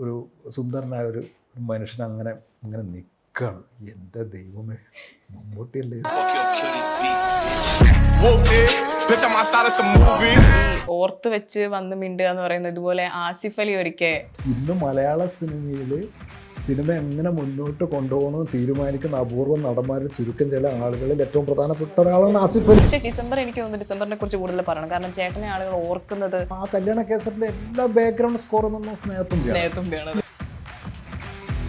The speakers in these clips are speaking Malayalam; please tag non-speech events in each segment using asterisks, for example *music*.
ഒരു സുന്ദരനായ ഒരു മനുഷ്യൻ അങ്ങനെ അങ്ങനെ നിൽക്കുകയാണ് എന്റെ ദൈവമേ മമ്മൂട്ടിയല്ലേ? ഓർത്ത് വെച്ച് വന്ന് മിണ്ടുക എന്ന് പറയുന്നത് ഇതുപോലെ ആസിഫ് അലി ഒരിക്കൽ ഇന്ന് മലയാള സിനിമയിൽ സിനിമ എങ്ങനെ മുന്നോട്ട് കൊണ്ടുപോകണമെന്ന് തീരുമാനിക്കുന്ന അപൂർവം നടന്മാരിൽ ചുരുക്കം ചില ആളുകളിൽ ഏറ്റവും പ്രധാനപ്പെട്ട ഒരാളാണ് ആസിഫ് അലി പക്ഷേ ഡിസംബർ എനിക്ക് തോന്നുന്നു ഡിസംബറിനെ കുറിച്ച് കൂടുതൽ പറയണം കാരണം ചേട്ടനെ ആളുകൾ ഓർക്കുന്നത് ആ കല്യാണ കേസറ്റിലെ എല്ലാ ബാക്ക്ഗ്രൗണ്ട് സ്കോർ നമ്മൾ സ്നേഹത്തും പക്ഷേ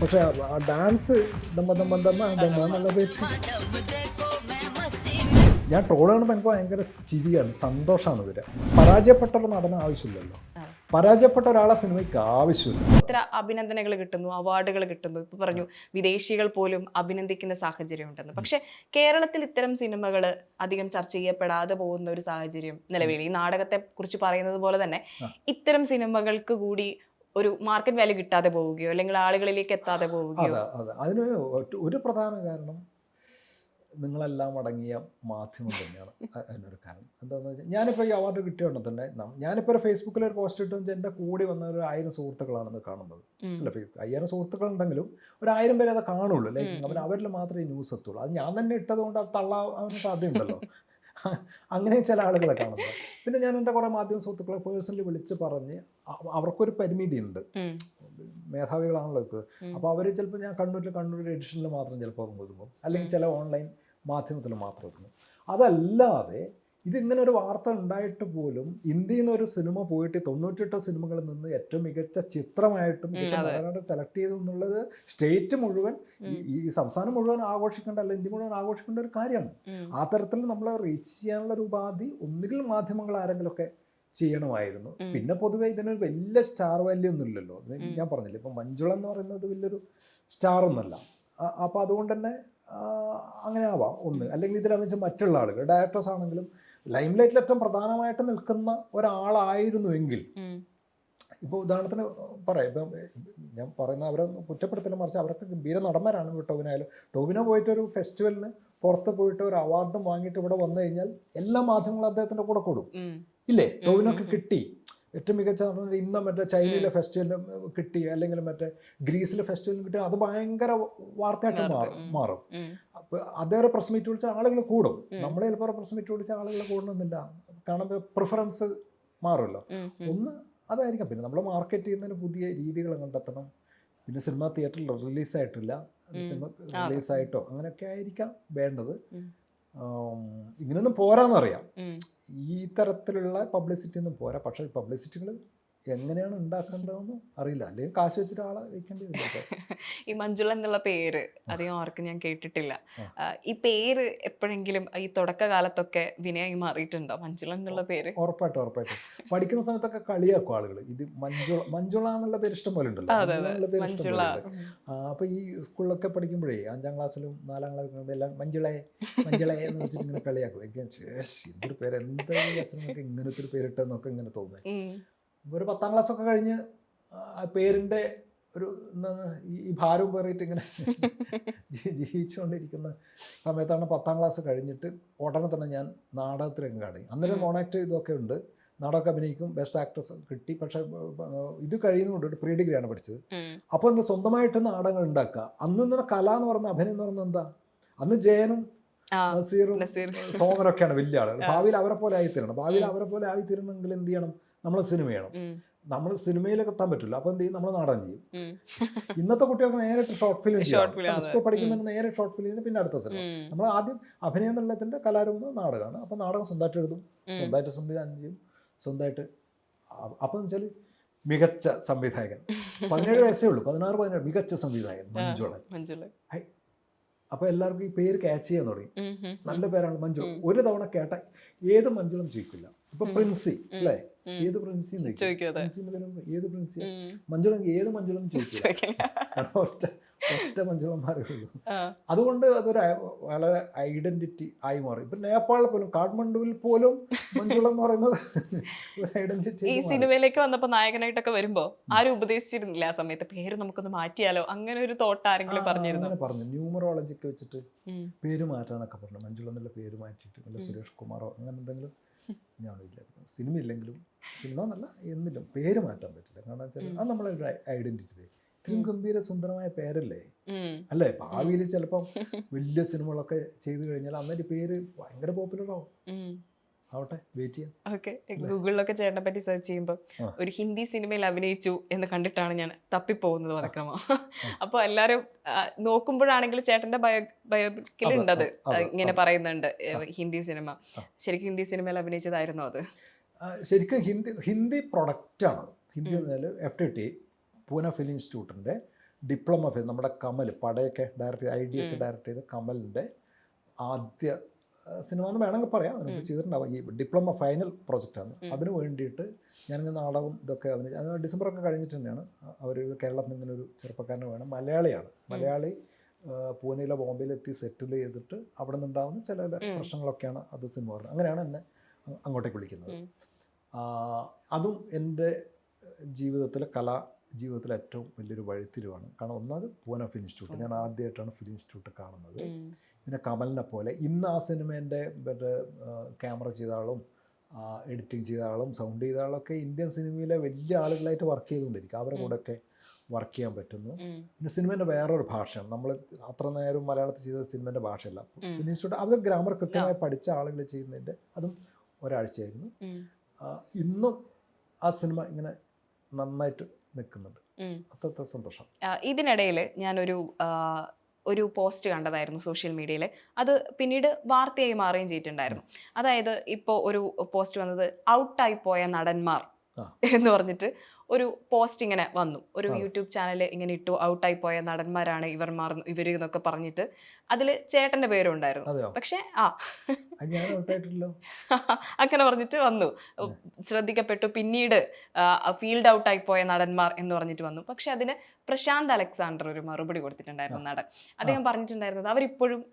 പക്ഷെ ആ ഡാൻസ് ദമ്മ ദമ്മ ദമ്മ ദമ്മ എന്നുള്ള പേര് ഞാൻ ട്രോൾ കാണുമ്പോൾ എനിക്ക് ഭയങ്കര ചിരിയാണ് സന്തോഷമാണ് ഇവർ. പരാജയപ്പെട്ട ഒരു നടന ആവശ്യമില്ലല്ലോ. പരാജയപ്പെട്ട ഒരാളെ സിനിമയ്ക്ക് ആവശ്യമില്ല. ഇത്ര അഭിനന്ദനങ്ങൾ കിട്ടുന്നു അവാർഡുകൾ കിട്ടുന്നു. ഇപ്പൊ പറഞ്ഞു വിദേശികൾ പോലും അഭിനന്ദിക്കുന്ന സാഹചര്യം ഉണ്ടെന്ന്. പക്ഷെ കേരളത്തിൽ ഇത്തരം സിനിമകൾ അധികം ചർച്ച ചെയ്യപ്പെടാതെ പോകുന്ന ഒരു സാഹചര്യം നിലവിൽ. ഈ നാടകത്തെ കുറിച്ച് പറയുന്നത് പോലെ തന്നെ ഇത്തരം സിനിമകൾക്ക് കൂടി ഒരു മാർക്കറ്റ് വാല്യൂ കിട്ടാതെ പോവുകയോ അല്ലെങ്കിൽ ആളുകളിലേക്ക് എത്താതെ പോവുകയോ? അതെ അതെ. അതിന് ഒരു പ്രധാന കാരണം നിങ്ങളെല്ലാം അടങ്ങിയ മാധ്യമം തന്നെയാണ്. അതിനൊരു കാരണം. എന്താണെന്ന് വെച്ചാൽ ഞാനിപ്പോൾ ഈ അവാർഡ് കിട്ടിയോണ്ട് തന്നെ ഞാനിപ്പോൾ ഒരു ഫേസ്ബുക്കിൽ ഒരു പോസ്റ്റ് ഇട്ടു എന്റെ കൂടി വന്ന ഒരു ആയിരം സുഹൃത്തുക്കളാണെന്ന് കാണുന്നത്. അല്ല അയ്യായിരം സുഹൃത്തുക്കളുണ്ടെങ്കിലും ഒരു ആയിരം പേരെ അത് കാണുള്ളൂ ലൈക്ക് അവർ അവരിൽ മാത്രമേ ന്യൂസ് എത്തുള്ളൂ. അത് ഞാൻ തന്നെ ഇട്ടത് കൊണ്ട് അത് തള്ളാൻ സാധ്യതയുണ്ടല്ലോ. *laughs* അങ്ങനെ ചില ആളുകളെ കാണുന്നത്. പിന്നെ ഞാൻ എന്റെ കുറേ മാധ്യമ സുഹൃത്തുക്കളെ പേഴ്സണലി വിളിച്ച് പറഞ്ഞ് അവർക്കൊരു പരിമിതി ഉണ്ട് മേധാവികളാണല്ലോ ഇപ്പോൾ അപ്പോൾ അവർ ചിലപ്പോൾ ഞാൻ കണ്ണൂരിൽ കണ്ണൂരിൽ എഡിഷനിൽ മാത്രം ചിലപ്പോൾ ഒതുങ്ങും അല്ലെങ്കിൽ ചില ഓൺലൈൻ മാധ്യമത്തിൽ മാത്രം അതല്ലാതെ ഇതിങ്ങനെ ഒരു വാർത്ത ഉണ്ടായിട്ട് പോലും ഇന്ത്യയിൽ നിന്ന് ഒരു സിനിമ പോയിട്ട് തൊണ്ണൂറ്റെട്ട് സിനിമകളിൽ നിന്ന് ഏറ്റവും മികച്ച ചിത്രമായിട്ടും മികച്ച. നടനായിട്ട് സെലക്ട് ചെയ്തു എന്നുള്ളത് സ്റ്റേറ്റ് മുഴുവൻ ഈ- സംസ്ഥാനം മുഴുവൻ ആഘോഷിക്കേണ്ട അല്ല ഇന്ത്യ മുഴുവൻ ആഘോഷിക്കേണ്ട ഒരു കാര്യമാണ്. ആ തരത്തിൽ നമ്മൾ റീച്ച് ചെയ്യാനുള്ള ഒരു ഉപാധി ഒന്നുകിൽ മാധ്യമങ്ങൾ ആരെങ്കിലുമൊക്കെ ചെയ്യണമായിരുന്നു. പിന്നെ പൊതുവെ ഇതിനൊരു വലിയ സ്റ്റാർ വാല്യൂ ഒന്നും ഇല്ലല്ലോ. ഞാൻ പറഞ്ഞില്ല ഇപ്പം മഞ്ജുള എന്ന് പറയുന്നത് വലിയൊരു സ്റ്റാർ ഒന്നല്ല അപ്പോൾ അതുകൊണ്ട് തന്നെ അങ്ങനെ ആവാം ഒന്ന് അല്ലെങ്കിൽ ഇതിലമിച്ച് മറ്റുള്ള ആളുകൾ. ഡയറക്ടേഴ്സ് ആണെങ്കിലും ലൈം ലൈറ്റിൽ ഏറ്റവും പ്രധാനമായിട്ട് നിൽക്കുന്ന ഒരാളായിരുന്നുവെങ്കിൽ. ഇപ്പോൾ ഉദാഹരണത്തിന് പറയാം. ഇപ്പം ഞാൻ പറയുന്ന അവരെ കുറ്റപ്പെടുത്തലും മറിച്ച് അവരൊക്കെ ഗംഭീര നടന്മാരാണ് ടോബിനായാലും ടോവിനായാലും ടോവിനോ പോയിട്ട് ഒരു ഫെസ്റ്റിവലിന് പുറത്ത് പോയിട്ട് ഒരു അവാർഡും വാങ്ങിയിട്ട് ഇവിടെ വന്നു കഴിഞ്ഞാൽ എല്ലാ മാധ്യമങ്ങളും അദ്ദേഹത്തിന്റെ കൂടെ കൂടും. ഇല്ലേ? ഉം, കിട്ടി. ഏറ്റവും മികച്ച നടൻ ഇന്ന് മറ്റേ ചൈനയിലെ ഫെസ്റ്റിവലിലും കിട്ടി അല്ലെങ്കിൽ മറ്റേ ഗ്രീസിലെ ഫെസ്റ്റിവലിലും കിട്ടി അത് ഭയങ്കര വാർത്തയായിട്ട് മാറും മാറും. അതേറെ പ്രസ് മീറ്റ് വിളിച്ച ആളുകൾ കൂടും. നമ്മൾ ചിലപ്പോൾ പ്രസ് മീറ്റ് വിളിച്ച ആളുകൾ കൂടണമെന്നില്ല കാരണം പ്രിഫറൻസ് മാറുമല്ലോ. ഒന്ന് അതായിരിക്കാം. പിന്നെ നമ്മൾ മാർക്കറ്റ് ചെയ്യുന്നതിന് പുതിയ രീതികൾ കണ്ടെത്തണം. പിന്നെ സിനിമ തിയേറ്ററിൽ റിലീസായിട്ടില്ല. സിനിമ റിലീസായിട്ടോ അങ്ങനെയൊക്കെ ആയിരിക്കാം വേണ്ടത്. ഇങ്ങനെയൊന്നും പോരാന്നറിയാം. ഈ തരത്തിലുള്ള പബ്ലിസിറ്റി ഒന്നും പോരാ. പക്ഷേ പബ്ലിസിറ്റികൾ എങ്ങനെയാണ് ഉണ്ടാക്കേണ്ടതെന്ന് അറിയില്ല. അല്ലെങ്കിൽ കാശ് വെച്ചിട്ട് ആളെ വെക്കേണ്ടി വരും. *laughs* ഈ മഞ്ജുള എന്നുള്ള പേര് അധികം ആർക്കും ഞാൻ കേട്ടിട്ടില്ല. ഈ പേര് എപ്പോഴെങ്കിലും ഈ തുടക്കകാലത്തൊക്കെ വിനയായി മാറിയിട്ടുണ്ടോ? മഞ്ജുള എന്നുള്ള പേര്? ഉറപ്പായിട്ടും ഉറപ്പായിട്ടും. പഠിക്കുന്ന സമയത്തൊക്കെ കളിയാക്കും ആളുകൾ ഇത് മഞ്ജുള മഞ്ജുള എന്നുള്ള പേര് ഇഷ്ടം പോലെ ഉണ്ടല്ലോ. എന്നുള്ള പേര് ഇഷ്ടം മഞ്ജുള. പോലെ അപ്പൊ ഈ സ്കൂളിലൊക്കെ പഠിക്കുമ്പോഴേ അഞ്ചാം ക്ലാസ്സിലും നാലാം ക്ലാസ്സിലും എല്ലാം മഞ്ജുളെ മഞ്ജുളെ എന്ന് വെച്ചിട്ട് ഇങ്ങനെ കളിയാക്കും. പേര് എന്താ ഈ അച്ഛനൊക്കെ ഇങ്ങനത്തെ ഒരു പേരിട്ടെന്നൊക്കെ ഇങ്ങനെ തോന്നുന്നത്. ഒരു പത്താം ക്ലാസ് ഒക്കെ കഴിഞ്ഞ് പേരിന്റെ ഒരു എന്താണ് ഈ ഭാരം ഭാരവും പേറിയിട്ട് ഇങ്ങനെ *laughs* ജീവിച്ചുകൊണ്ടിരിക്കുന്ന സമയത്താണ് പത്താം ക്ലാസ് കഴിഞ്ഞിട്ട് ഉടനെ തന്നെ ഞാൻ നാടകത്തിലേക്ക് കടങ്ങി അന്നേരം കോണാക്ട് ഇതൊക്കെ ഉണ്ട്. നാടകമൊക്കെ അഭിനയിക്കും ബെസ്റ്റ് ആക്ട്രസ് കിട്ടി. പക്ഷേ ഇത് കഴിയുന്നുണ്ട് പ്രീ ഡിഗ്രിയാണ് പഠിച്ചത്. അപ്പോൾ എന്താ സ്വന്തമായിട്ട് നാടകങ്ങൾ ഉണ്ടാക്കുക? അന്ന് ഇങ്ങനെ കല എന്ന് പറയുന്ന അഭിനയം എന്ന് പറയുന്നത് എന്താ? അന്ന് ജയനും നസീറും. സോമനൊക്കെയാണ് വലിയ ആളുകൾ. ഭാവിയിൽ അവരെ പോലെ ആയിത്തീരണം. ഭാവിയിൽ. അവരെ പോലെ ആയിത്തീരണമെങ്കിൽ എന്ത് ചെയ്യണം? നമ്മൾ സിനിമ ചെയ്യണം. നമ്മൾ സിനിമയിലൊക്കെ എത്താൻ പറ്റില്ല. അപ്പോൾ എന്ത് ചെയ്യും? നമ്മൾ നാടൻ ചെയ്യും. ഇന്നത്തെ കുട്ടികൾക്ക് നേരെ ഷോർട്ട് ഫിലിം. സ്കൂൾ പഠിക്കുന്നതിന് നേരെ ഷോർട്ട് ഫിലിം പിന്നെ അടുത്ത സിനിമ നമ്മൾ ആദ്യം അഭിനയം എന്നുള്ളതിന്റെ കലാരൂപം നാടകമാണ് അപ്പോൾ നാടകം സ്വന്തമായിട്ട് എഴുതും. സ്വന്തമായിട്ട് സംവിധാനം ചെയ്യും. സ്വന്തമായിട്ട് അപ്പം വെച്ചാൽ മികച്ച സംവിധായകൻ. പതിനേഴ് വയസ്സേ ഉള്ളൂ. പതിനാറ് പതിനേഴ് മികച്ച സംവിധായകൻ മഞ്ജുളൻ മഞ്ജുള അപ്പോൾ എല്ലാവർക്കും ഈ പേര് ക്യാച്ച് ചെയ്യാൻ തുടങ്ങി. നല്ല പേരാണ് മഞ്ജു. ഒരു തവണ കേട്ട ഏത് മഞ്ജുളം ജയിക്കില്ല. ഇപ്പൊ. പ്രിൻസി അല്ലേ. ഏത് പ്രിൻസി ഏത് പ്രിൻസി മഞ്ജുളം ഏത് മഞ്ജുളം ചോദിക്കില്ല *laughs* ഒറ്റ ഒറ്റ മഞ്ജുളന്മാരേ ഉള്ളൂ. അതുകൊണ്ട് അതൊരു വളരെ ഐഡന്റിറ്റി ആയി മാറി. ഇപ്പൊ നേപ്പാളിൽ പോലും കാഠ്മണ്ഡുവിൽ പോലും മഞ്ജുളം എന്ന് പറയുന്നത് ഐഡന്റിറ്റി ഈ സിനിമയിലേക്ക് വന്നപ്പോ നായകനായിട്ടൊക്കെ വരുമ്പോ ആരും ഉപദേശിച്ചിരുന്നില്ല ആ സമയത്ത്. പേര് നമുക്കൊന്ന് മാറ്റിയാലോ? അങ്ങനെ ഒരു തോട്ട് ആരെങ്കിലും പറഞ്ഞിരുന്നു? അങ്ങനെ പറഞ്ഞു. ന്യൂമറോളജി ഒക്കെ വെച്ചിട്ട് പേര് മാറ്റാന്നൊക്കെ പറഞ്ഞു. മഞ്ജുളം എന്നുള്ള പേര് മാറ്റിയിട്ട് വല്ല സുരേഷ് കുമാറോ അങ്ങനെ എന്തെങ്കിലും ഞാൻ ഇല്ലായിരുന്നു സിനിമ ഇല്ലെങ്കിലും സിനിമ എന്നല്ല എന്നിലും പേര് മാറ്റാൻ പറ്റില്ല. കാരണം വെച്ചാൽ അത് നമ്മളെ ഒരു ഐഡന്റിറ്റി. ഇത്രയും ഗംഭീര സുന്ദരമായ പേരല്ലേ. അല്ലേ? ഭാവിയിൽ ചിലപ്പം *laughs* വലിയ സിനിമകളൊക്കെ ചെയ്തു കഴിഞ്ഞാൽ അന്നൊരു പേര് ഭയങ്കര പോപ്പുലർ ആവും. ആവട്ടെ വെയിറ്റ് ചെയ്യാം. ഓക്കെ ഗൂഗിളിലൊക്കെ ചേട്ടനെ പറ്റി സെർച്ച് ചെയ്യുമ്പോൾ ഒരു ഹിന്ദി സിനിമയിൽ അഭിനയിച്ചു എന്ന് കണ്ടിട്ടാണ് ഞാൻ തപ്പിപ്പോകുന്നത് വധക്രമം അപ്പോൾ എല്ലാവരും നോക്കുമ്പോഴാണെങ്കിൽ ചേട്ടന്റെ ബയോ ഉണ്ടത്. അതെ, ഇങ്ങനെ പറയുന്നുണ്ട് ഹിന്ദി സിനിമ. ശരിക്കും ഹിന്ദി സിനിമയിൽ അഭിനയിച്ചതായിരുന്നു അത്? ശരിക്കും ഹിന്ദി ഹിന്ദി പ്രൊഡക്റ്റാണ് ഹിന്ദി എന്ന് എന്നാൽ F T T Poona film ഇൻസ്റ്റിറ്റ്യൂട്ടിന്റെ ഡിപ്ലോമ ഫിലിം നമ്മുടെ കമൽ പടയൊക്കെ ഡയറക്റ്റ് ഐ ഡി ഒക്കെ. ഡയറക്റ്റ് ചെയ്ത കമലിന്റെ ആദ്യ സിനിമ എന്ന് വേണമെങ്കിൽ പറയാം. അതിന് മുമ്പ് ചെയ്തിട്ടുണ്ടാവും. ഈ ഡിപ്ലോമ ഫൈനൽ പ്രോജക്റ്റാണ്. അതിന് വേണ്ടിയിട്ട് ഞാനിങ്ങനെ നാടകം ഇതൊക്കെ അവന് അത് ഡിസംബറൊക്കെ കഴിഞ്ഞിട്ട് തന്നെയാണ്. അവർ കേരളത്തിൽ നിന്ന് ഇങ്ങനെ ഒരു ചെറുപ്പക്കാരനെ വേണം. മലയാളിയാണ്. മലയാളി പൂനെയിലോ ബോംബെയിലെത്തി സെറ്റിൽ ചെയ്തിട്ട് അവിടെ നിന്നുണ്ടാവുന്ന ചില ചില പ്രശ്നങ്ങളൊക്കെയാണ് അത് സിനിമ പറഞ്ഞത്. അങ്ങനെയാണ് എന്നെ അങ്ങോട്ടേക്ക് വിളിക്കുന്നത്. അതും എന്റെ ജീവിതത്തിലെ കലാ ജീവിതത്തിലെ ഏറ്റവും വലിയൊരു വഴിത്തിരിവാണ്. കാരണം ഒന്നാമത് പൂന ഫിലിം ഇൻസ്റ്റിറ്റ്യൂട്ട്. ഞാൻ ആദ്യമായിട്ടാണ് ഫിലിം ഇൻസ്റ്റിറ്റ്യൂട്ട് കാണുന്നത്. പിന്നെ കമലിനെ പോലെ ഇന്ന് ആ സിനിമേന്റെ മറ്റേ ക്യാമറ ചെയ്ത ആളും എഡിറ്റിംഗ് ചെയ്ത ആളും സൗണ്ട് ചെയ്ത ആളൊക്കെ ഇന്ത്യൻ സിനിമയിലെ വലിയ ആളുകളായിട്ട് വർക്ക് ചെയ്തുകൊണ്ടിരിക്കും അവരുടെ. കൂടെയൊക്കെ വർക്ക് ചെയ്യാൻ പറ്റുന്നു. പിന്നെ സിനിമേന്റെ വേറൊരു ഭാഷയാണ് നമ്മൾ അത്ര നേരം മലയാളത്തിൽ ചെയ്ത സിനിമേന്റെ ഭാഷയല്ല. ഫിലിം അത് ഗ്രാമർ കൃത്യമായി പഠിച്ച ആളുകൾ ചെയ്യുന്നതിന്റെ അതും ഒരാഴ്ചയായിരുന്നു. ഇന്നും ആ സിനിമ ഇങ്ങനെ നന്നായിട്ട് നിൽക്കുന്നുണ്ട്. അത്രത്തെ സന്തോഷം ഇതിനിടയിൽ ഞാനൊരു ഒരു പോസ്റ്റ് കണ്ടതായിരുന്നു സോഷ്യൽ മീഡിയയിൽ അത് പിന്നീട് വാർത്തയായി മാറുകയും ചെയ്തിട്ടുണ്ടായിരുന്നു അതായത് ഇപ്പോൾ ഒരു പോസ്റ്റ് വന്നത് ഔട്ടായി പോയ നടന്മാർ. എന്ന് പറഞ്ഞിട്ട് ഒരു പോസ്റ്റ് ഇങ്ങനെ വന്നു. ഒരു യൂട്യൂബ് ചാനൽ ഇങ്ങനെ ഇട്ടു ഔട്ടായി പോയ നടന്മാരാണ് ഇവർ ഇവർമാർ ഇവർ എന്നൊക്കെ പറഞ്ഞിട്ട് അതിൽ ചേട്ടന്റെ പേരും ഉണ്ടായിരുന്നു പക്ഷെ ആ. *laughs* അങ്ങനെ പറഞ്ഞിട്ട് വന്നു. ശ്രദ്ധിക്കപ്പെട്ടു. പിന്നീട് ഫീൽഡ് ഔട്ടായി പോയ നടന്മാർ എന്ന് പറഞ്ഞിട്ട് വന്നു. പക്ഷെ അതിന് പ്രശാന്ത് അലക്സാണ്ടർ ഒരു മറുപടി കൊടുത്തിട്ടുണ്ടായിരുന്നു നടൻ. അദ്ദേഹം പറഞ്ഞിട്ടുണ്ടായിരുന്നത് അവരിപ്പോഴും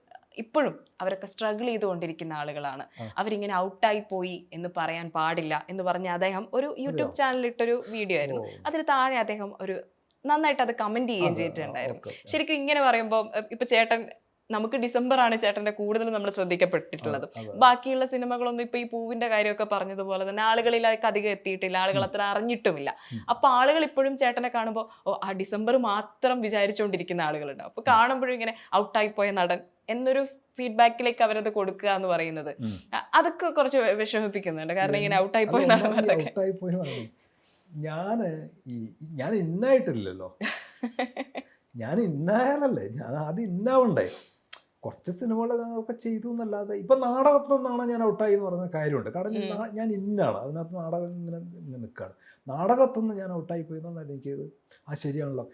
ഇപ്പോഴും അവരൊക്കെ സ്ട്രഗിൾ ചെയ്തുകൊണ്ടിരിക്കുന്ന ആളുകളാണ്. അവരിങ്ങനെ ഔട്ടായി പോയി എന്ന് പറയാൻ പാടില്ല എന്ന് പറഞ്ഞ അദ്ദേഹം ഒരു യൂട്യൂബ് ചാനലിട്ടൊരു വീഡിയോ ആയിരുന്നു. അതിന് താഴെ അദ്ദേഹം ഒരു നന്നായിട്ട് അത് കമന്റ് ചെയ്യുകയും ചെയ്തിട്ടുണ്ടായിരുന്നു. ശരിക്കും ഇങ്ങനെ പറയുമ്പോൾ ഇപ്പൊ ചേട്ടൻ നമുക്ക് ഡിസംബർ ആണ് ചേട്ടന്റെ കൂടുതൽ നമ്മൾ ശ്രദ്ധിക്കപ്പെട്ടിട്ടുള്ളത്. ബാക്കിയുള്ള സിനിമകളൊന്നും ഇപ്പൊ ഈ പൂവിന്റെ കാര്യമൊക്കെ പറഞ്ഞതുപോലെ തന്നെ ആളുകളിലേക്ക് അധികം എത്തിയിട്ടില്ല ആളുകൾ അത്ര അറിഞ്ഞിട്ടുമില്ല. അപ്പൊ ആളുകൾ ഇപ്പോഴും ചേട്ടനെ കാണുമ്പോൾ ഓ ആ ഡിസംബർ മാത്രം വിചാരിച്ചുകൊണ്ടിരിക്കുന്ന ആളുകളുണ്ട് അപ്പൊ കാണുമ്പോഴും ഇങ്ങനെ ഔട്ടായി പോയ നടൻ എന്നൊരു ഫീഡ്ബാക്കിലേക്ക് അവരത് കൊടുക്കുക എന്ന് പറയുന്നത്. അതൊക്കെ കുറച്ച് വിഷമിപ്പിക്കുന്നുണ്ട്. കാരണം ഇങ്ങനെ ഔട്ടായി പോയ ഔട്ടായി പോയി ഞാൻ ഞാൻ ഇന്നായിട്ടില്ലല്ലോ. *laughs* ഞാൻ ഇന്നായാലല്ലേ ഞാൻ ആദ്യം ഇന്നാവണ്ടേ. കുറച്ച് സിനിമകളൊക്കെ ചെയ്തു എന്നല്ലാതെ ഇപ്പൊ നാടകത്തിൽ നിന്നാണ് ഞാൻ ഔട്ടായി എന്ന് പറയുന്ന കാര്യമുണ്ട്. കാരണം ഞാൻ ഇന്നാണ്. അതിനകത്ത് നാടകം ഇങ്ങനെ ഇങ്ങനെ നിൽക്കുകയാണ് നാടകത്തിൽ നിന്ന് ഞാൻ ഔട്ടായി പോയി എന്നാണ് എനിക്ക് ഇത് ആ ശരിയാണല്ലോ.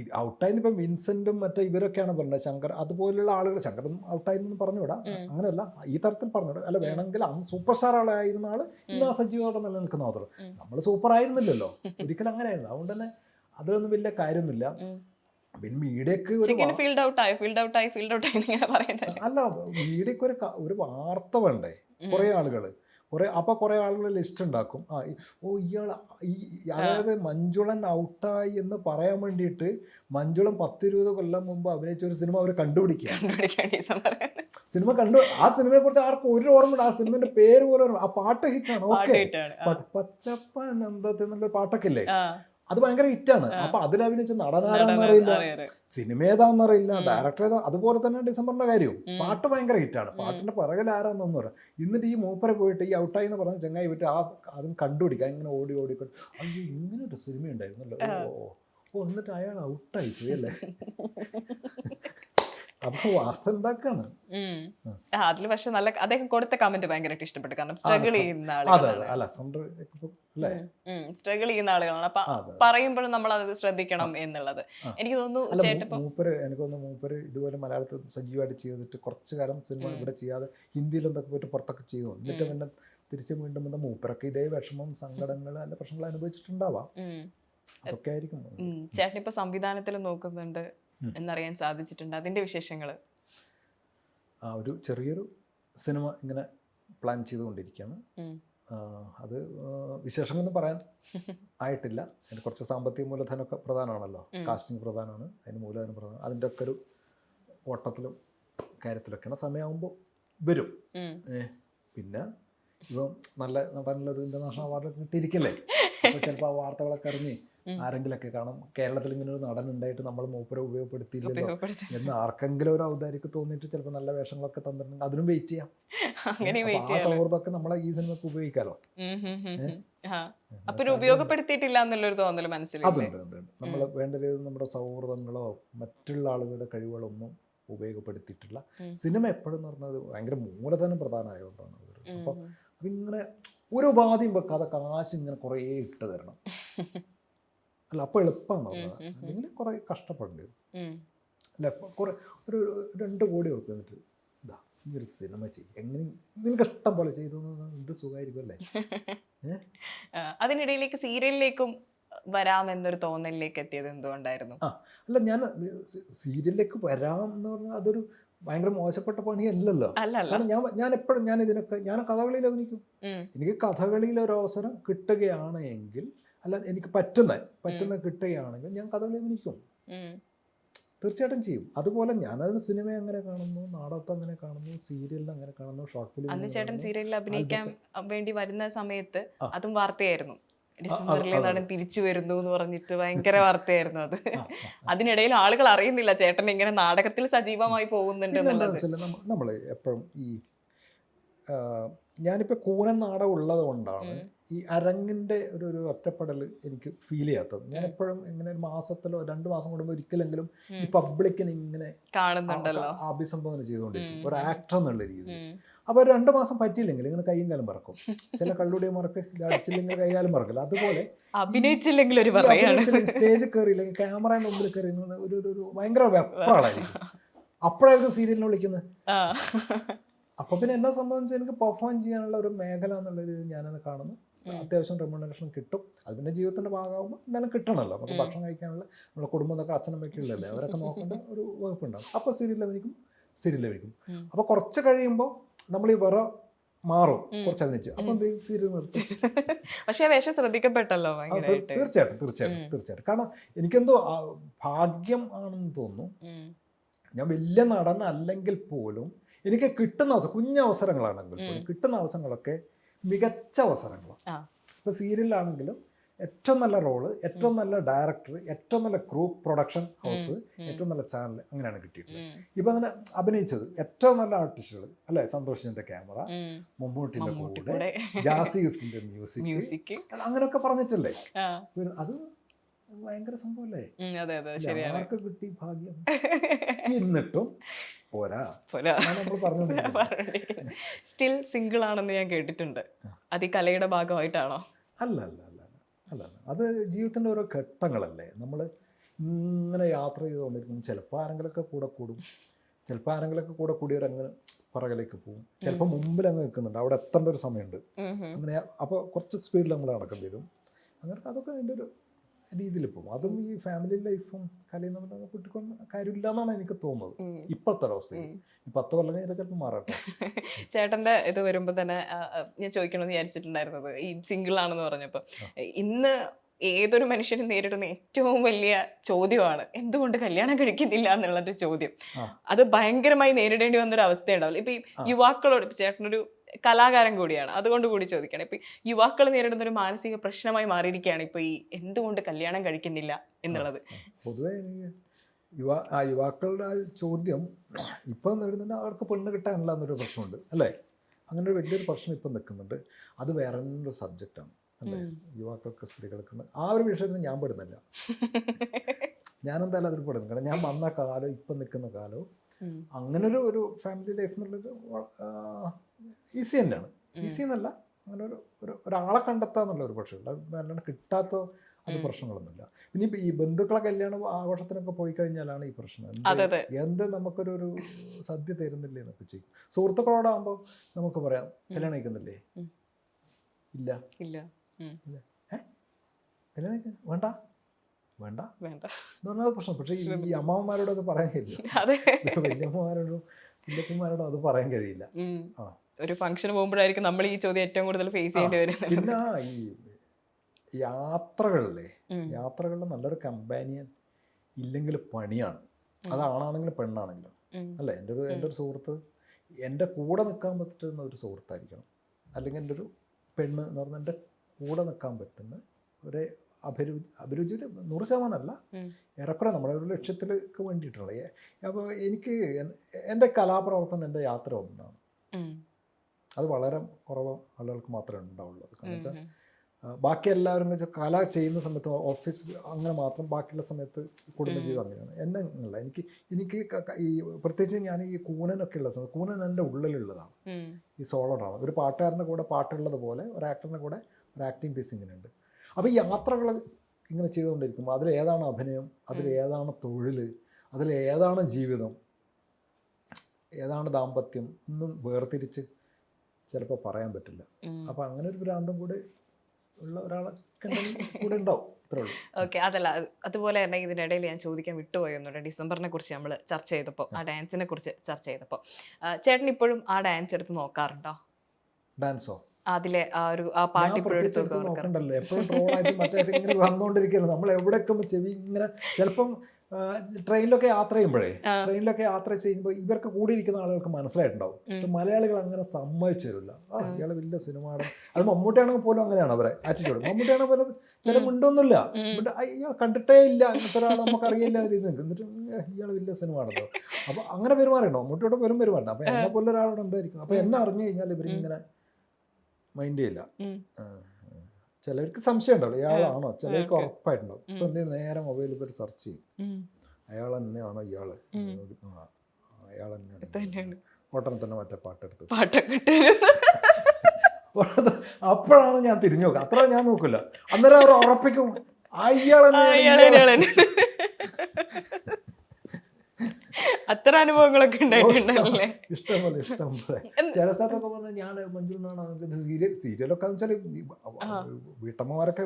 ഇത് ഔട്ടായി ഇപ്പം വിൻസെന്റും മറ്റേ ഇവരൊക്കെയാണ് പറഞ്ഞത്. ശങ്കർ അതുപോലുള്ള ആളുകൾ ശങ്കറും ഔട്ടായി എന്ന് പറഞ്ഞുവിടാ. അങ്ങനെയല്ല ഈ തരത്തിൽ പറഞ്ഞുവിടാ. അല്ല വേണമെങ്കിൽ അന്ന് സൂപ്പർ സ്റ്റാർ ആളായിരുന്ന ആൾ ഇന്ന് ആ സജീവമായിട്ട് നിലനിൽക്കുന്ന മാത്രം. നമ്മൾ സൂപ്പർ ആയിരുന്നില്ലല്ലോ ഒരിക്കലും അങ്ങനെയായിരുന്നു. അതുകൊണ്ട് തന്നെ അതിലൊന്നും വലിയ കാര്യമൊന്നുമില്ല. പിന്നെ മീഡിയക്ക് ഫീൽഡ് ഫീൽഡ് അല്ല മീഡിയക്ക് ഒരു വാർത്ത വേണ്ടേ. കുറേ ആളുകൾ കുറേ അപ്പോൾ കുറേ ആളുകൾ ലിസ്റ്റ് ഉണ്ടാക്കും ആ ഓ ഇയാൾ ഈ അതായത് മഞ്ജുളൻ ഔട്ടായി എന്ന് പറയാൻ വേണ്ടിയിട്ട് മഞ്ജുളൻ പത്തിരുപത് കൊല്ലം മുമ്പ് അഭിനയിച്ച ഒരു സിനിമ അവർ കണ്ടുപിടിക്കുക സിനിമ കണ്ടു ആ സിനിമയെ കുറിച്ച് ആർക്കും ഒരു ഓർമ്മ ആ സിനിമന്റെ പേര് പോലും ഓർമ്മ- ആ പാട്ട് ഹിറ്റാണ്. ആണ് ഓക്കെ പച്ചപ്പ എന്താ എന്നുള്ള പാട്ടൊക്കെ ഇല്ലേ? അത് ഭയങ്കര ഹിറ്റാണ്. അപ്പൊ അതിൽ അഭിനയിച്ച നടന- നടനാരെന്നറിയില്ല. സിനിമ ഏതാണെന്നറിയില്ല. ഡയറക്ടർ ഏതാ അതുപോലെ തന്നെ ഡിസംബറിന്റെ കാര്യവും. പാട്ട് ഭയങ്കര ഹിറ്റാണ്. പാട്ടിന്റെ പിറകിൽ ആരാന്നൊന്നും പറയാം എന്നിട്ട് ഈ മൂപ്പരെ പോയിട്ട് ഈ ഔട്ടായി എന്ന് പറഞ്ഞ ചങ്ങായി വിട്ട് ആ അതും കണ്ടുപിടിക്കുക ഇങ്ങനെ ഓടി ഓടി അയ്യോ ഇങ്ങനെ ഒരു സിനിമ ഉണ്ടായിരുന്നല്ലോ. ഓ, എന്നിട്ട് അയാൾ ഔട്ടായി പോയല്ലേ അല്ലേ? *laughs* അപ്പൊ വാർത്ത ഉണ്ടാക്കാണ്. അതിൽ പക്ഷെ നല്ല അദ്ദേഹം കൊടുത്ത കമന്റ് ഭയങ്കരമായിട്ട് ഇഷ്ടപ്പെട്ടു. കാരണം സ്ട്രഗിൾ ചെയ്യുന്ന ആളുകളാണ്. സ്ട്രഗിൾ ചെയ്യുന്ന ആളുകളാണ്. അപ്പൊ പറയുമ്പോഴും നമ്മൾ അത് ശ്രദ്ധിക്കണം എന്നുള്ളത്. എനിക്ക് തോന്നുന്നു അല്ല ചേട്ടൻ മൂ- മൂപ്പര് മൂപ്പര് ഇതുപോലെ മലയാളത്തിൽ സജീവമായിട്ട് ചെയ്തിട്ട് കുറച്ചു കാലം സിനിമ. ഇവിടെ ചെയ്യാതെ ഹിന്ദിയിൽ എന്തൊക്കെ പോയിട്ട് പുറത്തൊക്കെ ചെയ്യും? എന്നിട്ട്. പിന്നെ തിരിച്ചു വീണ്ടും വന്ന മൂപ്പരൊക്കെ ഇതേ വിഷമം സങ്കടങ്ങൾ അല്ല പ്രശ്നങ്ങൾ അനുഭവിച്ചിട്ടുണ്ടാവാം. അതൊക്കെ ആയിരിക്കും. ഇപ്പൊ സംവിധാനത്തിൽ നോക്കുന്നുണ്ട്. എന്നറിയാൻ സാധിച്ചിട്ടുണ്ട്. അതിന്റെ വിശേഷങ്ങൾ ആ ഒരു ചെറിയൊരു സിനിമ ഇങ്ങനെ പ്ലാൻ ചെയ്തുകൊണ്ടിരിക്കുകയാണ്. അത് ആ, വിശേഷങ്ങളൊന്നും പറയാൻ ആയിട്ടില്ല. അതിന് കുറച്ച് സാമ്പത്തിക മൂലധനമൊക്കെ പ്രധാനമാണല്ലോ. കാസ്റ്റിംഗ് പ്രധാനമാണ്. അതിന് മൂലധനം പ്രധാനം അതിന്റെ ഒക്കെ ഒരു ഓട്ടത്തിലും കാര്യത്തിലൊക്കെയാണ് സമയമാകുമ്പോൾ വരും. പിന്നെ ഇപ്പം നല്ല നടനുള്ള ഒരു ഇന്റർനാഷണൽ അവാർഡൊക്കെ കിട്ടിയിരിക്കില്ലേ? ചിലപ്പോൾ ആ വാർത്തകളൊക്കെ അറിഞ്ഞ് ആരെങ്കിലൊക്കെ കാണും. കേരളത്തിൽ ഇങ്ങനെ ഒരു നടൻ ഉണ്ടായിട്ട് നമ്മൾ മൂപ്പരെ ഉപയോഗപ്പെടുത്തിയില്ലല്ലോ ഉപയോഗപ്പെടുത്തി. എന്ന് ആർക്കെങ്കിലും ഒരു ഔദാരിക്ക് തോന്നിയിട്ട് ചിലപ്പോൾ നല്ല വേഷങ്ങളൊക്കെ തന്നിട്ടുണ്ടെങ്കിൽ അതിനും വെയിറ്റ് ചെയ്യാം. ആ സൗഹൃദമൊക്കെ നമ്മളെ ഈ സിനിമക്ക് ഉപയോഗിക്കാലോ? അപ്പൊ ഉപയോഗപ്പെടുത്തിയിട്ടില്ല എന്നുള്ളൊരു നമ്മൾ വേണ്ട രീതിയിൽ നമ്മുടെ സൗഹൃദങ്ങളോ മറ്റുള്ള ആളുകളുടെ കഴിവുകളൊന്നും ഉപയോഗപ്പെടുത്തിയിട്ടില്ല. സിനിമ എപ്പോഴും എന്ന് പറഞ്ഞത് ഭയങ്കര മൂലധനം പ്രധാനമായതുകൊണ്ടാണ്. അപ്പം ഇങ്ങനെ ഒരു ഉപാധിയും വെക്കാതെ കാശ് ഇങ്ങനെ കുറേ ഇട്ട് തരണം. *laughs* അല്ല അപ്പോൾ എളുപ്പമാണ് ഉം. അല്ലെങ്കിൽ കുറേ കഷ്ടപ്പെടേണ്ടി വരും. അല്ല കുറെ ഒരു രണ്ട് കോടി ഉറപ്പ് എന്നിട്ട് ഇതാ ഈ ഒരു സിനിമ ചെയ്യും. എങ്ങനെ നിനക്ക് ഇഷ്ടം പോലെ ചെയ്തു എന്ത് സുഖമായിരിക്കും അല്ലേ *laughs* അതിനിടയിലേക്ക് സീരിയലിലേക്കും വരാമെന്നൊരു തോന്നലിലേക്ക് എത്തിയത് എന്തുകൊണ്ടായിരുന്നു? ആ അല്ല ഞാൻ സീരിയലിലേക്ക് വരാം എന്ന് പറഞ്ഞാൽ അതൊരു ഭയങ്കര മോശപ്പെട്ട പണിയല്ലല്ലോ. അല്ലല്ലോ കാരണം ഞാൻ ഞാൻ എപ്പോഴും ഞാൻ ഇതിനൊക്കെ ഞാൻ കഥകളിയിൽ അഭിനയിക്കും. എനിക്ക് കഥകളിയിൽ ഒരു അവസരം കിട്ടുകയാണ് എങ്കിൽ അല്ല എനിക്ക് പറ്റുന്ന പറ്റുന്ന കിട്ടുകയാണെങ്കിൽ ഞാൻ കഥകളി അഭിനയിക്കും. തീർച്ചയായിട്ടും ചെയ്യും. അതുപോലെ ഞാനത് സിനിമ അങ്ങനെ കാണുന്നു നാടകത്തെ അങ്ങനെ കാണുന്നു സീരിയലിൽ അങ്ങനെ കാണുന്നു ഷോർട്ട് ഫിലിം അന്ന് ചേട്ടൻ സീരിയലിൽ അഭിനയിക്കാൻ വേണ്ടി വരുന്ന സമയത്ത് അതും വാർത്തയായിരുന്നു. ഡിസംബറിലെ. നടൻ തിരിച്ചു വരുന്നു എന്ന് പറഞ്ഞിട്ട് ഭയങ്കര വാർത്തയായിരുന്നു അത്. അതിനിടയിൽ ആളുകൾ അറിയുന്നില്ല ചേട്ടൻ ഇങ്ങനെ നാടകത്തിൽ സജീവമായി പോകുന്നുണ്ട് നമ്മൾ എപ്പോഴും ഈ ഞാനിപ്പോ ഞാനിപ്പോൾ കൂനൻ നാടകം ഉള്ളത് കൊണ്ടാണ്. ഈ അരങ്ങിന്റെ ഒരു ഒരു ഒറ്റപ്പെടൽ എനിക്ക് ഫീൽ ചെയ്യാത്തത്. ഞാൻ എപ്പോഴും ഇങ്ങനെ ഒരു മാസത്തിലോ രണ്ട് മാസം കൂടുമ്പോൾ ഒരിക്കലെങ്കിലും ഈ പബ്ലിക്കിനെ ഇങ്ങനെ കാണുന്നുണ്ടല്ലോ. അഭിസംബോധന ചെയ്തുകൊണ്ടിരിക്കും. ഒരു ആക്ടർ എന്നുള്ള രീതിയിൽ. അപ്പോൾ രണ്ട് മാസം പറ്റിയില്ലെങ്കിൽ ഇങ്ങനെ കൈയും കാലം മറക്കും ചില കള്ളുടിയെ മറക്ക് ഇത് അടിച്ചില്ലെങ്കിൽ കൈകാലം മറക്കില്ല അതുപോലെ അഭിനയിച്ചില്ലെങ്കിൽ ഒരു സ്റ്റേജിൽ കയറിയില്ലെങ്കിൽ ക്യാമറയുടെ മുമ്പിൽ കയറി ഒരു ഒരു- ഭയങ്കര വെപ്രാളായിരിക്കും. അപ്പോഴായിരിക്കും സീരിയലിനെ വിളിക്കുന്നത്. അപ്പോൾ അപ്പൊ പിന്നെ എന്നെ സംബന്ധിച്ച് എനിക്ക് പെർഫോം ചെയ്യാനുള്ള ഒരു മേഖല എന്നുള്ള രീതിയിൽ ഞാനത് കാണുന്നു. അത്യാവശ്യം റെമ്യൂണറേഷൻ കിട്ടും. അത് പിന്നെ ജീവിതത്തിന്റെ ഭാഗമാകുമ്പോൾ എന്തായാലും കിട്ടണമല്ലോ നമുക്ക്. ഭക്ഷണം കഴിക്കാനുള്ള നമ്മുടെ കുടുംബം എന്നൊക്കെ അച്ഛനമ്മയ്ക്ക് ഉള്ളല്ലേ അവരൊക്കെ നോക്കേണ്ട ഒരു വകുപ്പുണ്ടാവും. അപ്പോൾ സീരിയൽ അഭിനയിക്കും സീരിയൽ അഭിനയിക്കും ഉം. അപ്പോൾ കുറച്ച് കഴിയുമ്പോൾ നമ്മൾ ഈ വേറെ മാറും. കുറച്ച് അഭിനയിച്ച്. എന്ത് സീരിയൽ നിർത്തും. *laughs* പക്ഷെ വേഷം ശ്രദ്ധിക്കപ്പെട്ടല്ലോ തീർച്ചയായിട്ടും തീർച്ചയായിട്ടും തീർച്ചയായിട്ടും. കാരണം എനിക്കെന്തോ ഭാഗ്യം ആണെന്ന് തോന്നുന്നു. ഞാൻ വലിയ നടനല്ലെങ്കിൽ പോലും എനിക്ക് കിട്ടുന്ന അവസരം കുഞ്ഞ അവസരങ്ങളാണെങ്കിൽ പോലും കിട്ടുന്ന അവസരങ്ങളൊക്കെ മികച്ച അവസരങ്ങളാണ്. ഇപ്പോൾ സീരിയലിലാണെങ്കിലും ഏറ്റവും നല്ല റോൾ ഏറ്റവും നല്ല ഡയറക്ടർ ഏറ്റവും നല്ല ക്രൂ പ്രൊഡക്ഷൻ ഹൗസ് ഏറ്റവും നല്ല ചാനൽ അങ്ങനെയാണ് കിട്ടിയിട്ടുള്ളത്. ഇപ്പം അങ്ങനെ അഭിനയിച്ചത് ഏറ്റവും നല്ല ആർട്ടിസ്റ്റുകൾ അല്ലേ? സന്തോഷിന്റെ ക്യാമറ. മമ്മൂട്ടിന്റെ മമ്മൂട്ടി കൂടെ ജാസി ഗിഫ്റ്റിന്റെ മ്യൂസിക്. അങ്ങനെയൊക്കെ പറഞ്ഞിട്ടല്ലേ? അത് ഭയങ്കര സംഭവമല്ലേ ആർക്ക് കിട്ടി ഭാഗ്യം. എന്നിട്ടും പോരാ. സ്റ്റിൽ സിംഗിൾ ആണെന്ന് ഞാൻ കേട്ടിട്ടുണ്ട്. അത് ഈ കലയുടെ ഭാഗമായിട്ടാണോ? അല്ല അല്ല അല്ല അല്ല അത് ജീവിതത്തിന്റെ ഓരോ ഘട്ടങ്ങളല്ലേ. നമ്മൾ ഇങ്ങനെ യാത്ര ചെയ്തുകൊണ്ടിരിക്കും ചിലപ്പോൾ ആരെങ്കിലൊക്കെ കൂടെ കൂടും. ചിലപ്പോൾ ആരെങ്കിലൊക്കെ കൂടെ കൂടിയവരങ്ങനെ പുറകിലേക്ക് പോകും. ചിലപ്പോൾ മുമ്പിൽ അങ്ങ് നിൽക്കുന്നുണ്ട്. അവിടെ എത്തേണ്ട ഒരു സമയമുണ്ട്. അങ്ങനെ അപ്പോൾ കുറച്ച് സ്പീഡിൽ നമ്മൾ നടക്കേണ്ടി വരും. അങ്ങനെ അതൊക്കെ അതിന്റെ ഒരു രീതിയിൽ പോകും. അതും ഈ ഫാമിലി ലൈഫും കലയും തമ്മിൽ കൂട്ടിക്കൊണ്ട് കാര്യമില്ല എന്നാണ് എനിക്ക് തോന്നുന്നത്. ഇപ്പോഴത്തെ അവസ്ഥയിൽ. ഉം. ഈ പത്ത് കൊല്ലം കഴിഞ്ഞാൽ ചിലപ്പോൾ മാറട്ടെ. *laughs* ചേട്ടന്റെ ഇത് വരുമ്പോ തന്നെ ഞാൻ ചോദിക്കണമെന്ന് വിചാരിച്ചിട്ടുണ്ടായിരുന്നത്. ഈ സിംഗിൾ ആണെന്ന് പറഞ്ഞപ്പോ. ഇന്ന് ഏതൊരു മനുഷ്യനും നേരിടുന്ന ഏറ്റവും വലിയ ചോദ്യമാണ് എന്തുകൊണ്ട് കല്യാണം കഴിക്കുന്നില്ല എന്നുള്ളൊരു ചോദ്യം. അത് ഭയങ്കരമായി നേരിടേണ്ടി വന്നൊരു അവസ്ഥ ഉണ്ടാവില്ല ഇപ്പൊ ഈ യുവാക്കളോട് ഇപ്പൊ ചേട്ടനൊരു കലാകാരൻ കൂടിയാണ്. അതുകൊണ്ട് കൂടി ചോദിക്കണം ഇപ്പൊ യുവാക്കൾ നേരിടുന്ന ഒരു മാനസിക പ്രശ്നമായി മാറിയിരിക്കുകയാണ് ഇപ്പൊ ഈ എന്തുകൊണ്ട് കല്യാണം കഴിക്കുന്നില്ല എന്നുള്ളത്. പൊതുവേ യുവാ ആ യുവാക്കളുടെ ആ ചോദ്യം ഇപ്പം നേടുന്ന അവർക്ക് പെണ്ണ് കിട്ടാനില്ല എന്നൊരു പ്രശ്നമുണ്ട് അല്ലേ? അങ്ങനെ ഒരു വലിയൊരു പ്രശ്നം ഇപ്പം നിൽക്കുന്നുണ്ട്. അത് വേറെ ഒരു സബ്ജക്റ്റാണ് അല്ലേ? യുവാക്കൾക്ക് സ്ത്രീകൾക്ക് ആ ഒരു വിഷയത്തിൽ ഞാൻ പെടുന്നില്ല. *laughs* ഞാനെന്തായാലും അതിൽ പെടുന്നു കാരണം ഞാൻ വന്ന കാലം ഇപ്പം നിൽക്കുന്ന കാലവും. അങ്ങനെ ഒരു ഒരു ഫാമിലി ലൈഫ് എന്നുള്ളത് ഈസി തന്നെയാണ്. ഈസി എന്നല്ല അങ്ങനെ ഒരു ഒരു ഒരാളെ കണ്ടെത്തുക എന്നുള്ള ഒരു പക്ഷേ അത് വല്ലാണ്ട് കിട്ടാത്ത അത്. പ്രശ്നങ്ങളൊന്നുമില്ല. പിന്നെ ഈ ബന്ധുക്കളെ കല്യാണ ആഘോഷത്തിനൊക്കെ പോയി കഴിഞ്ഞാലാണ് ഈ പ്രശ്നം. എന്ത് നമുക്കൊരു ഒരു സദ്യ തരുന്നില്ലേ എന്നൊക്കെ ചെയ്യും സുഹൃത്തുക്കളോടാകുമ്പോൾ നമുക്ക് പറയാം. കല്യാണം കഴിക്കുന്നില്ലേ? ഇല്ല. ഇല്ല. ഇല്ല. കല്യാണം വേണ്ട. വേണ്ട. വേണ്ട. എന്ന് പറഞ്ഞാൽ പ്രശ്നം. പക്ഷേ ഈ- അമ്മാവന്മാരോടൊക്കെ പറയാൻ കഴിയില്ല. അതെ. വലിയമ്മമാരോടും വല്യച്ഛന്മാരോടും അത് പറയാൻ കഴിയില്ല. ആ. ഒരു ഫംഗ്ഷൻ പോകുമ്പോഴായിരിക്കും നമ്മൾ ഈ ചോദ്യം ഏറ്റവും കൂടുതൽ ഫേസ് ചെയ്യേണ്ടി വരുന്നത്. പിന്നെ ഈ യാത്രകളിലെ യാത്രകളിൽ നല്ലൊരു കമ്പാനിയൻ ഇല്ലെങ്കിൽ പണിയാണ്. അത് ആണാണെങ്കിലും പെണ്ണാണെങ്കിലും. അല്ലേ? എന്റെ ഒരു എന്റെ ഒരു സുഹൃത്ത് എന്റെ കൂടെ നിൽക്കാൻ പറ്റുന്ന ഒരു സുഹൃത്തായിരിക്കണം. അല്ലെങ്കിൽ എന്റെ ഒരു പെണ്ണ് എന്ന് പറഞ്ഞാൽ എന്റെ കൂടെ നിൽക്കാൻ പറ്റുന്ന ഒരു അഭിരു അഭിരുചിയിൽ നൂറ് ശതമാനമല്ല. അല്ല ഏറെക്കുറെ നമ്മുടെ ഒരു ലക്ഷ്യത്തിലേക്ക് വേണ്ടിയിട്ടുള്ള അപ്പോൾ എനിക്ക് എൻ- എന്റെ കലാപ്രവർത്തനം എന്റെ യാത്ര ഒന്നാണ്. അത് വളരെ കുറവ് ആളുകൾക്ക് മാത്രമേ ഉണ്ടാവുള്ളൂ. കാരണം വെച്ചാൽ ബാക്കി എല്ലാവരും വെച്ചാൽ കല ചെയ്യുന്ന സമയത്ത് ഓഫീസ് അങ്ങനെ മാത്രം ബാക്കിയുള്ള സമയത്ത് കുടുംബജീവിതം അങ്ങനെയാണ്. എന്നെ അങ്ങനെയല്ല എനിക്ക് എനിക്ക് ഈ പ്രത്യേകിച്ച് ഞാൻ ഈ കൂനനൊക്കെ ഉള്ള സമയത്ത് കൂനൻ എന്റെ ഉള്ളിലുള്ളതാണ്. ഈ സോളോ ഡ്രാമ ഒരു പാട്ടുകാരന്റെ കൂടെ പാട്ടുള്ളത് പോലെ ഒരു ആക്ടറിന്റെ കൂടെ ഒരു ആക്ടിങ് പീസ് ഇങ്ങനെയുണ്ട്. അപ്പോൾ ഈ യാത്രകൾ ഇങ്ങനെ ചെയ്തുകൊണ്ടിരിക്കുമ്പോൾ അതിലേതാണ് അഭിനയം? അതിലേതാണ് തൊഴിൽ? അതിലേതാണ് ജീവിതം? ഏതാണ് ദാമ്പത്യം? ഒന്നും വേർതിരിച്ച് ചിലപ്പോൾ പറയാൻ പറ്റില്ല. അപ്പോൾ അങ്ങനെ ഒരു ഭ്രാന്തം കൂടെ ഉള്ള ഒരാളൊക്കെ കൂടെ ഉണ്ടാവും. *laughs* ഓക്കെ. അതല്ല അതുപോലെ തന്നെ ഇതിനിടയിൽ ഞാൻ ചോദിക്കാൻ വിട്ടുപോയൊന്നുണ്ട്. ഡിസംബറിനെ കുറിച്ച് നമ്മൾ ചർച്ച ചെയ്തപ്പോൾ ആ. ഡാൻസിനെ കുറിച്ച് ചർച്ച ചെയ്തപ്പോൾ ചേട്ടൻ ഇപ്പോഴും ആ ഡാൻസ് എടുത്ത് നോക്കാറുണ്ടോ? ഡാൻസോ? അതിലെ ആ ഒരു ആ പാട്ട് നോക്കണ്ടല്ലോ. എപ്പോഴും ട്രോളായിട്ട് മറ്റേ ഇങ്ങനെ വന്നുകൊണ്ടിരിക്കുകയല്ലോ നമ്മൾ എവിടെയൊക്കെ ചെവി ഇങ്ങനെ ചിലപ്പം ട്രെയിനിലൊക്കെ യാത്ര ചെയ്യുമ്പോഴേ ട്രെയിനിലൊക്കെ യാത്ര ചെയ്യുമ്പോൾ ഇവർക്ക് കൂടിയിരിക്കുന്ന ആളുകൾക്ക് മനസ്സിലായിട്ടുണ്ടാവും. മലയാളികൾ അങ്ങനെ സമ്മതിച്ചു തരില്ല. ആ ഇയാൾ വലിയ സിനിമയാണ് അത് മമ്മൂട്ടിയാണെങ്കിൽ പോലും അങ്ങനെയാണ് അവരെ ആറ്റിറ്റ്യൂഡ് മമ്മൂട്ടിയാണെങ്കിൽ പോലും ചില. മിണ്ടൊന്നുമില്ല. ഇയാൾ കണ്ടിട്ടേ ഇല്ല. അങ്ങനത്തെ ഒരാൾ നമുക്ക് അറിയില്ല ഒരു ഇത്. എന്നിട്ട് ഇയാൾ വലിയ സിനിമയാണല്ലോ അപ്പൊ അങ്ങനെ പെരുമാറിയുണ്ടോ മമ്മൂട്ടിയോട് പോലും പെരുമാറണം അപ്പൊ എന്നെ പോലെ ഒരാളോട് എന്തായിരിക്കും? അപ്പൊ എന്നെ അറിഞ്ഞു കഴിഞ്ഞാൽ ഇവരിങ്ങനെ മൈൻഡ് ചെയ്യില്ല. ചിലർക്ക് സംശയം ഉണ്ടാവും ഇയാളാണോ? ചിലർക്ക്. ഉറപ്പായിട്ടുണ്ടാവും. ഇപ്പൊ. എന്തെങ്കിലും നേരെ മൊബൈലിൽ പോയി സെർച്ച് ചെയ്യും? അയാൾ തന്നെയാണോ ഇയാൾ? അയാൾ തന്നെയാണ്. ഉടനെ തന്നെ മറ്റേ പാട്ടെടുത്ത്. പാട്ടൊക്കെ. *laughs* അപ്പോഴാണ് ഞാൻ തിരിഞ്ഞു നോക്കുക. അത്ര ഞാൻ നോക്കില്ല. അന്നേരം അവർ ഉറപ്പിക്കും. അയാൾ ആ, ഇയാൾ തന്നെ, ഇയാൾ തന്നെ. അത്ര അനുഭവങ്ങളൊക്കെ ഉണ്ടായിട്ടുണ്ടല്ലേ ഇഷ്ടംപോലെ ഇഷ്ടംപോലെ ഇഷ്ടം പോലെ ചില സ്ഥലത്തൊക്കെ പറഞ്ഞാൽ ഞാൻ മഞ്ജുനാണ് സീരിയൽ സീരിയലൊക്കെ എന്ന് വെച്ചാൽ വീട്ടമ്മമാരൊക്കെ.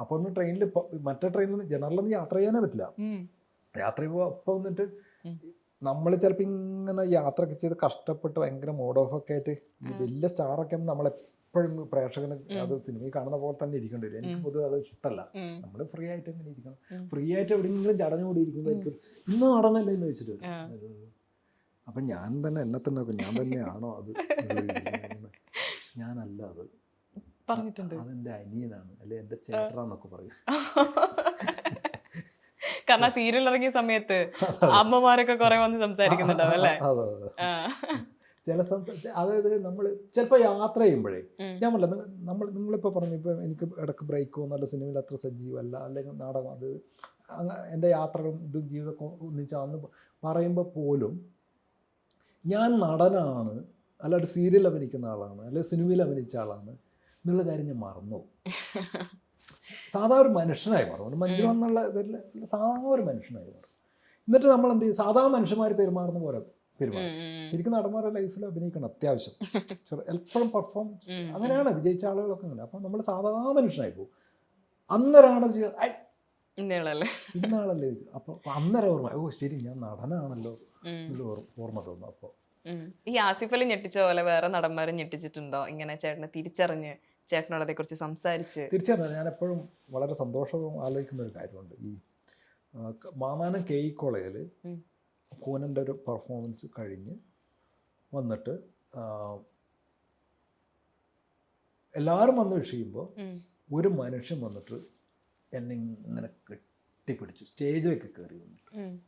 അപ്പൊ ഒന്ന് ട്രെയിനിൽ മറ്റേ ട്രെയിനിൽ ജനറലൊന്നും യാത്ര ചെയ്യാനേ പറ്റില്ല. യാത്ര ചെയ്യുമ്പോൾ അപ്പൊ വന്നിട്ട്. നമ്മൾ ചിലപ്പോൾ ഇങ്ങനെ യാത്രയൊക്കെ ചെയ്ത് കഷ്ടപ്പെട്ട് ഭയങ്കര മോഡ് ഓഫ് ഒക്കെ ആയിട്ട് വലിയ സ്റ്റാറൊക്കെ ആകുമ്പോൾ നമ്മളെപ്പോഴും പ്രേക്ഷകന് അത് സിനിമയിൽ കാണുന്ന പോലെ തന്നെ ഇരിക്കേണ്ടി വരും എനിക്ക് പൊതുവെ അത് ഇഷ്ടമല്ല. നമ്മൾ ഫ്രീ ആയിട്ട് എങ്ങനെ ഇരിക്കണം. ഫ്രീ ആയിട്ട് എവിടെയെങ്കിലും ചടഞ്ഞുകൂടി ഇരിക്കുമ്പോൾ എനിക്ക് ഇന്ന് നടന്നല്ലേ എന്ന് വെച്ചിട്ട്. അപ്പം ഞാൻ തന്നെ എന്നെ തന്നെ ഞാൻ തന്നെയാണോ അത്? *laughs* ഞാനല്ല അത്. പറഞ്ഞിട്ടുണ്ട്. അതെന്റെ അനിയനാണ്. അല്ലെ എന്റെ ചേട്ടനാന്നൊക്കെ പറയും. *laughs* കാരണം സീരിയൽ ഇറങ്ങിയ സമയത്ത് അമ്മമാരൊക്കെ കുറെ വന്ന് സംസാരിക്കുന്നുണ്ടാവും അല്ലേ. ചില അതായത് നമ്മൾ ചിലപ്പോൾ യാത്ര ചെയ്യുമ്പോഴേ ഞാൻ പറഞ്ഞ നിങ്ങൾ നമ്മൾ നിങ്ങളിപ്പോൾ പറഞ്ഞു ഇപ്പോൾ എനിക്ക് ഇടയ്ക്ക് ബ്രേക്കോ നല്ല സിനിമയിൽ അത്ര സജീവമല്ല അല്ലെങ്കിൽ നാടകം അത് അങ്ങനെ എന്റെ യാത്രകളും ഇതും ജീവിതമൊക്കെ ഒന്നിച്ചാന്ന് പറയുമ്പോൾ പോലും ഞാൻ നടനാണ് അല്ല ഒരു സീരിയൽ അഭിനയിക്കുന്ന ആളാണ് അല്ലെങ്കിൽ സിനിമയിൽ അഭിനയിച്ച ആളാണ് എന്നുള്ള കാര്യം ഞാൻ മറന്നു സാധാരണ *laughs* സാധാ ഒരു മനുഷ്യനായി മാറും. മഞ്ജു എന്നുള്ള പേരിൽ സാധാ ഒരു മനുഷ്യനായി മാറും. എന്നിട്ട് നമ്മൾ എന്ത് ചെയ്യും? സാധാ മനുഷ്യന്മാർ പെരുമാറുന്ന പോലെ പെരുമാറും. ശരിക്കും നടന്മാരുടെ ലൈഫിൽ അഭിനയിക്കണം അത്യാവശ്യം. *laughs* എപ്പോഴും പെർഫോം അങ്ങനെയാണ് വിജയിച്ച ആളുകളൊക്കെ അങ്ങനെ. അപ്പം നമ്മൾ സാധാരണ മനുഷ്യനായി പോകും. അന്നേരമാണ് ഇന്നാളല്ലേ അപ്പൊ അന്നേരം ഓർമ്മ ഓ ശരി ഞാൻ നടനാണല്ലോ ഓർമ്മ തോന്നും അപ്പോൾ ഈ ആസിഫ് അലി ഞെട്ടിച്ച പോലെ വേറെ നടന്മാരും ഞെട്ടിച്ചിട്ടുണ്ടോ? ഇങ്ങനെ ചേട്ടനെ തിരിച്ചറിഞ്ഞ് ചേട്ടനോട് അതേക്കുറിച്ച് സംസാരിച്ച്. തിരിച്ചറിഞ്ഞു ഞാൻ എപ്പോഴും വളരെ സന്തോഷവും ആലോചിക്കുന്ന ഒരു കാര്യമുണ്ട്. ഈ മാന്നാനം കെ ഇ കോളേജിൽ. കൂനന്റെ ഒരു പെർഫോമൻസ് കഴിഞ്ഞ് വന്നിട്ട് എല്ലാവരും വന്ന് വിഷയുമ്പോൾ ഒരു മനുഷ്യൻ വന്നിട്ട് എന്നെ ഇങ്ങനെ കെട്ടിപ്പിടിച്ചു. സ്റ്റേജിലേക്ക് കയറി വന്നിട്ട്.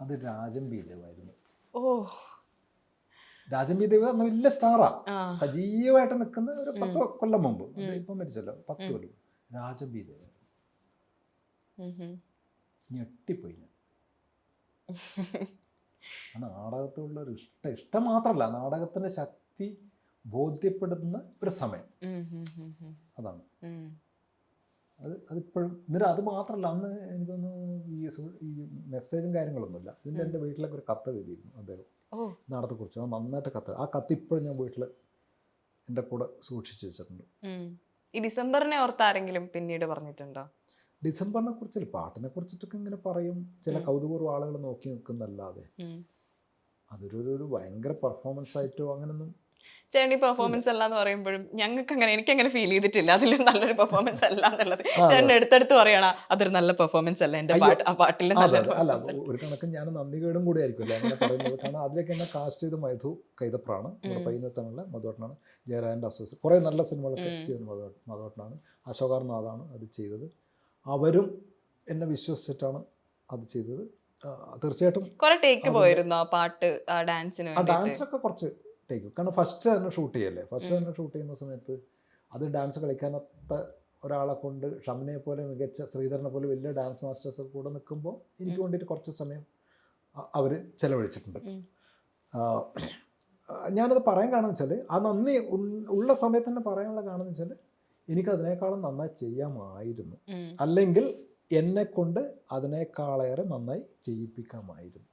അത് രാജൻ ബി ദേവായിരുന്നു. ഓ രാജൻ ബി ദേവ് എന്ന വലിയ സ്റ്റാറാ സജീവമായിട്ട് നിൽക്കുന്ന ഒരു പത്ത് കൊല്ലം മുമ്പ്. ഇപ്പം മരിച്ചല്ലോ. പത്ത് കൊല്ലം. രാജൻ ബി ദേവ് ഉം, ഉം. ഞെട്ടിപ്പോയി ഞാൻ. നാടകത്തോടുള്ള ഒരു ഇഷ്ടം ഇഷ്ടം മാത്രമല്ല നാടകത്തിന്റെ ശക്തി ബോധ്യപ്പെടുന്ന ഒരു സമയം. അതാണ്. അത് അതിപ്പോഴും എന്നിട്ട് അത് മാത്രമല്ല അന്ന് എനിക്കൊന്ന് ഈ ഈ മെസ്സേജും കാര്യങ്ങളൊന്നുമില്ല. ഇതിന്റെ എന്റെ വീട്ടിലൊക്കെ ഒരു കത്ത് എഴുതിയിരുന്നു അദ്ദേഹം. നാടകത്തെക്കുറിച്ച് നന്നായിട്ട് കത്ത്. ആ കത്ത് ഇപ്പോഴും ഞാൻ വീട്ടിൽ എന്റെ കൂടെ സൂക്ഷിച്ചു വെച്ചിട്ടുണ്ട്. ഈ ഡിസംബറിനെ ഓർത്ത് ആരെങ്കിലും പിന്നീട് പറഞ്ഞിട്ടുണ്ടോ? ഡിസംബറിനെ കുറിച്ച് പാട്ടിനെ കുറിച്ചിട്ടൊക്കെ ഇങ്ങനെ പറയും. ചില. കൗതുകപൂർവം ആളുകൾ നോക്കി നിൽക്കുന്നല്ലാതെ. അതൊരു ഒരു- ഭയങ്കര പെർഫോമൻസ് ആയിട്ടോ അങ്ങനൊന്നും ചേട്ടൻ ഈ പെർഫോമൻസ് അല്ല എന്ന് പറയുമ്പോഴും ഞങ്ങൾക്ക് അങ്ങനെ എനിക്ക് അങ്ങനെ ഫീൽ ചെയ്തിട്ടില്ല. അതിലൊരു നല്ലൊരു പെർഫോമൻസ് അല്ല എന്നുള്ളത്. ചേട്ടൻ എടുത്തെടുത്ത് പറയണ അതൊരു നല്ല പെർഫോമൻസ് അല്ല എന്റെ പാട്ട് ആ പാട്ടിൽ അല്ല ഒരു കണക്ക് ഞാൻ നന്ദികേടും കൂടി ആയിരിക്കും അങ്ങനെ പറയുന്നത്. കാരണം അതിലേക്ക് എന്നെ കാസ്റ്റ് ചെയ്ത് മധു കൈതപ്രാണ്. നമ്മുടെ ഉം. പയ്യന്നത്താനുള്ള മധുവട്ടനാണ്. ജയരാജന്റെ അസോസിയേറ്റ് കുറേ നല്ല സിനിമകളൊക്കെ മധു മധുവട്ടനാണ്. അശോകാർ നാഥാണ് അത് ചെയ്തത്. അവരും എന്നെ വിശ്വസിച്ചിട്ടാണ് അത് ചെയ്തത്. തീർച്ചയായിട്ടും കുറെ ടേക്ക് പോയിരുന്നു ആ പാട്ട് ആ ഡാൻസിന് ആ വേണ്ടിയിട്ട്? ഡാൻസൊക്കെ കുറച്ച് ടേക്ക് കാരണം ഫസ്റ്റ് തന്നെ ഷൂട്ട് ചെയ്യല്ലേ? ഫസ്റ്റ് തന്നെ ഷൂട്ട് ചെയ്യുന്ന സമയത്ത് അത് ഡാൻസ് കളിക്കാനത്ത ഒരാളെ കൊണ്ട് ഷംനെ പോലെ മികച്ച ശ്രീധരനെ പോലെ വലിയ ഡാൻസ് മാസ്റ്റേഴ്സ് കൂടെ നിൽക്കുമ്പോൾ എനിക്ക് വേണ്ടിയിട്ട് കുറച്ച് സമയം അവർ ചെലവഴിച്ചിട്ടുണ്ട്. ഞാനത് പറയാൻ കാരണം വെച്ചാൽ ആ നന്ദി ഉള്ള സമയത്ത് തന്നെ പറയാനുള്ള കാരണം വെച്ചാൽ എനിക്ക് അതിനേക്കാളും നന്നായി ചെയ്യാമായിരുന്നു. അല്ലെങ്കിൽ എന്നെ കൊണ്ട് അതിനേക്കാളേറെ നന്നായി ചെയ്യിപ്പിക്കാമായിരുന്നു.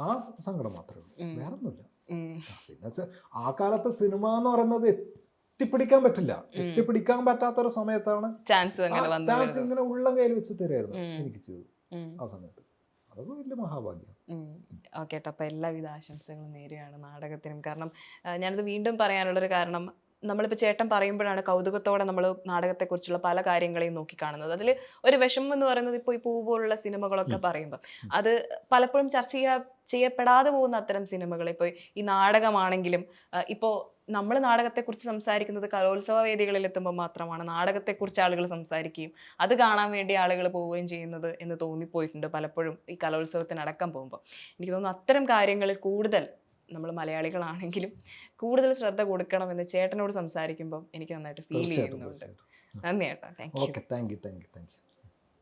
ആ സങ്കടം മാത്രമേ ഉള്ളൂ. വേറെ ഒന്നുമില്ല പിന്നെ ആ കാലത്തെ സിനിമ എന്ന് പറയുന്നത് എത്തിപ്പിടിക്കാൻ പറ്റില്ല. എത്തിപ്പിടിക്കാൻ പറ്റാത്തൊരു സമയത്താണ് ചാൻസ്. ഇങ്ങനെ ഉള്ള കയ്യിൽ വെച്ച് തരുമായിരുന്നു എനിക്ക് ചെയ്തത്. ആ സമയത്ത്. അതൊക്കെ വലിയ മഹാഭാഗ്യം. ഓക്കെ കേട്ടോ. അപ്പം എല്ലാവിധ ആശംസകളും നേരെയാണ് നാടകത്തിനും. കാരണം ഞാനത് വീണ്ടും പറയാനുള്ളൊരു കാരണം നമ്മളിപ്പോൾ ചേട്ടൻ പറയുമ്പോഴാണ് കൗതുകത്തോടെ നമ്മൾ നാടകത്തെക്കുറിച്ചുള്ള പല കാര്യങ്ങളെയും നോക്കിക്കാണുന്നത്. അതിൽ ഒരു വിഷമം എന്ന് പറയുന്നത് ഇപ്പോൾ ഈ പൂ പോലുള്ള സിനിമകളൊക്കെ പറയുമ്പോൾ അത് പലപ്പോഴും ചർച്ച ചെയ്യാ ചെയ്യപ്പെടാതെ പോകുന്ന അത്തരം സിനിമകൾ ഇപ്പോൾ ഈ നാടകമാണെങ്കിലും ഇപ്പോൾ നമ്മൾ നാടകത്തെക്കുറിച്ച് സംസാരിക്കുന്നത് കലോത്സവ വേദികളിൽ എത്തുമ്പോൾ മാത്രമാണ് നാടകത്തെക്കുറിച്ച് ആളുകൾ സംസാരിക്കുകയും അത് കാണാൻ വേണ്ടി ആളുകൾ പോവുകയും ചെയ്യുന്നത് എന്ന് തോന്നിപ്പോയിട്ടുണ്ട് പലപ്പോഴും ഈ കലോത്സവത്തിനടക്കം പോകുമ്പോൾ എനിക്ക് തോന്നുന്നു അത്തരം കാര്യങ്ങളിൽ കൂടുതൽ നമ്മൾ മലയാളികളാണെങ്കിലും കൂടുതൽ ശ്രദ്ധ കൊടുക്കണം എന്ന് ചേട്ടനോട് സംസാരിക്കുമ്പോൾ എനിക്ക് നന്നായിട്ട് ഫീൽ ചെയ്യുന്നുണ്ട്. നന്ദി ചേട്ടാ. Thank you thank you thank you thank you